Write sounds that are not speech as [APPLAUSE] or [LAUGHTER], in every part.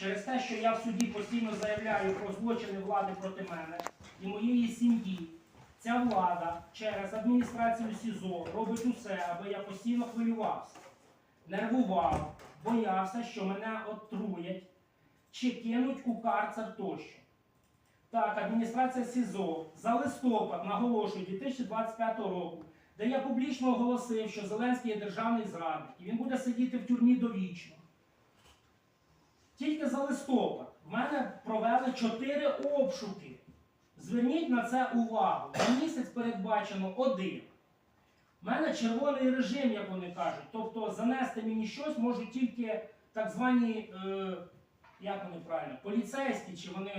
через те, що я в суді постійно заявляю про злочини влади проти мене і моєї сім'ї, ця влада через адміністрацію СІЗО робить усе, аби я постійно хвилювався, нервував, боявся, що мене отруять чи кинуть у карцер тощо. Так, адміністрація СІЗО за листопад наголошує 2025 року, де я публічно оголосив, що Зеленський є державний зрадник і він буде сидіти в тюрмі довічно. Тільки за листопад в мене провели 4 обшуки. Зверніть на це увагу. На місяць передбачено один. У мене червоний режим, як вони кажуть. Тобто занести мені щось можуть тільки так звані, е, як вони правильно, поліцейські, чи вони,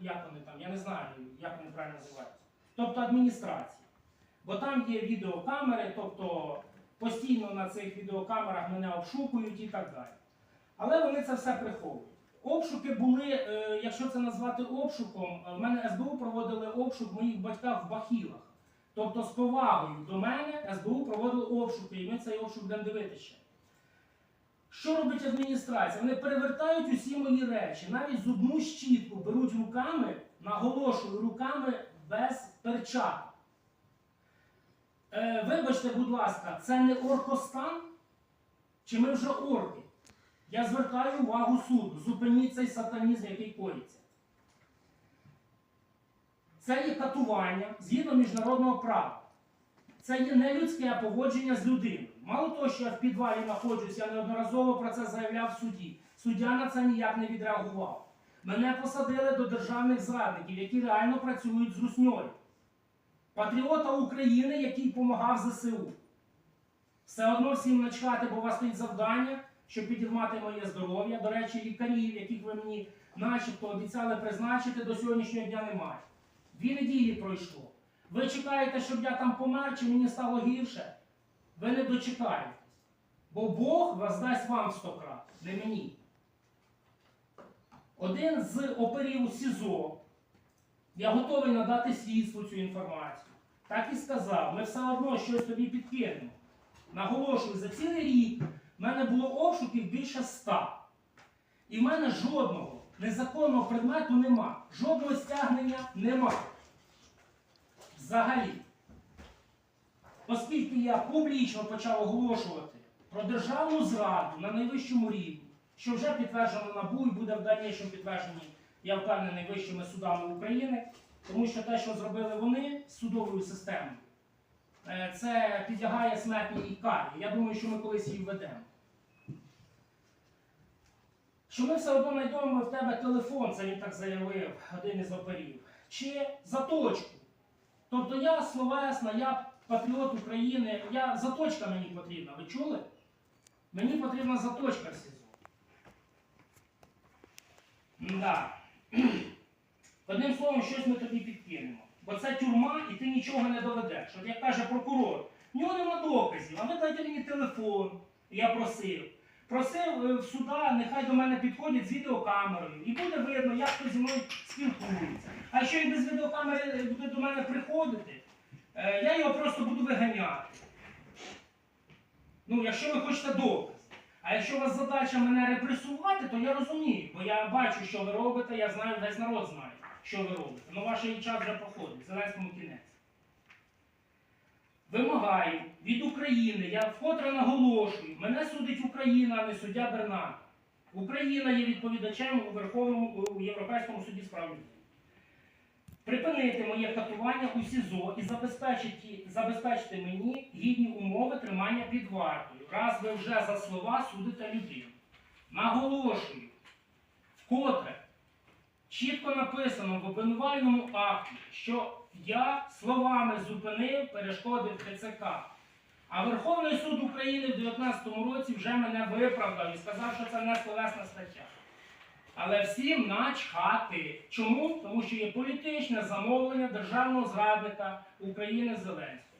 як вони там, я не знаю, як вони правильно називаються. Тобто адміністрація. Бо там є відеокамери, тобто постійно на цих відеокамерах мене обшукують і так далі. Але вони це все приховують. Обшуки були, е, якщо це назвати обшуком, е, в мене СБУ проводили обшук моїх батьків в Бахілах. Тобто з повагою до мене СБУ проводили обшуки, і ми цей обшук будемо дивитися. Що робить адміністрація? Вони перевертають усі мої речі, навіть зубну щітку беруть руками, наголошую, руками без перчаток. Е, вибачте, будь ласка, це не оркостан? Чи ми вже орки? Я звертаю увагу суду. Зупиніть цей сатанізм, який коїться. Це є катування згідно міжнародного права. Це є нелюдське поводження з людиною. Мало того, що я в підвалі знаходжусь, я неодноразово про це заявляв в суді. Суддя на це ніяк не відреагував. Мене посадили до державних зрадників, які реально працюють з русньою. Патріота України, який допомагав ЗСУ. Все одно всім начхати, бо у вас стоїть завдання, щоб підірмати моє здоров'я. До речі, лікарів, яких ви мені начебто обіцяли призначити, до сьогоднішнього дня немає. Дві неділі пройшло. Ви чекаєте, щоб я там помер, чи мені стало гірше? Ви не дочекаєтесь. Бо Бог воздасть вам сто крат, не мені. Один з оперів у СІЗО, я готовий надати слідству цю інформацію. Так і сказав, ми все одно щось тобі підкинемо. Наголошую, за цілий рік мене було обшуків більше ста. І в мене жодного незаконного предмету нема. Жодного стягнення нема. Взагалі. Оскільки я публічно почав оголошувати про державну зраду на найвищому рівні, що вже підтверджено НАБУ і буде в дальнішому підтвердженні, я впевнений, вищими судами України, тому що те, що зробили вони з судовою системою, е, це підлягає смертній карі. Я думаю, що ми колись її введемо. Що ми все одно знайдемо в тебе телефон, це він так заявив, один із оперів, чи заточку. Тобто я словесна, я патріот України, я заточка мені потрібна. Ви чули? Мені потрібна заточка в СІЗО. Да. [CLEARS THROAT] Одним словом, щось ми тобі підкинемо. Бо це тюрма, і ти нічого не доведеш. От як каже прокурор, в нього нема доказів, а ви дайте мені телефон. Я просив. Просив е, в суда, нехай до мене підходять з відеокамерою, і буде видно, як хто зі мною спілкується. А якщо він без відеокамери е, буде до мене приходити, е, я його просто буду виганяти. Ну, якщо ви хочете доказ. А якщо у вас задача мене репресувати, то я розумію, бо я бачу, що ви робите, я знаю, весь народ знає, що ви робите. Ну ваш час вже проходить, Зеленському кінець. Вимагаю від України, я вкотре наголошую, мене судить Україна, а не суддя Бернак. Україна є відповідачем у Верховному у Європейському суді з прав людини. Припинити моє катування у СІЗО і забезпечити, забезпечити мені гідні умови тримання під вартою, раз ви вже за слова судите людину. Наголошую, вкотре чітко написано в обвинувальному акті, що я словами зупинив перешкоди в ТЦК. А Верховний суд України в 2019 році вже мене виправдав і сказав, що це не словесна стаття. Але всім начхати. Чому? Тому що є політичне замовлення державного зрадника України Зеленського.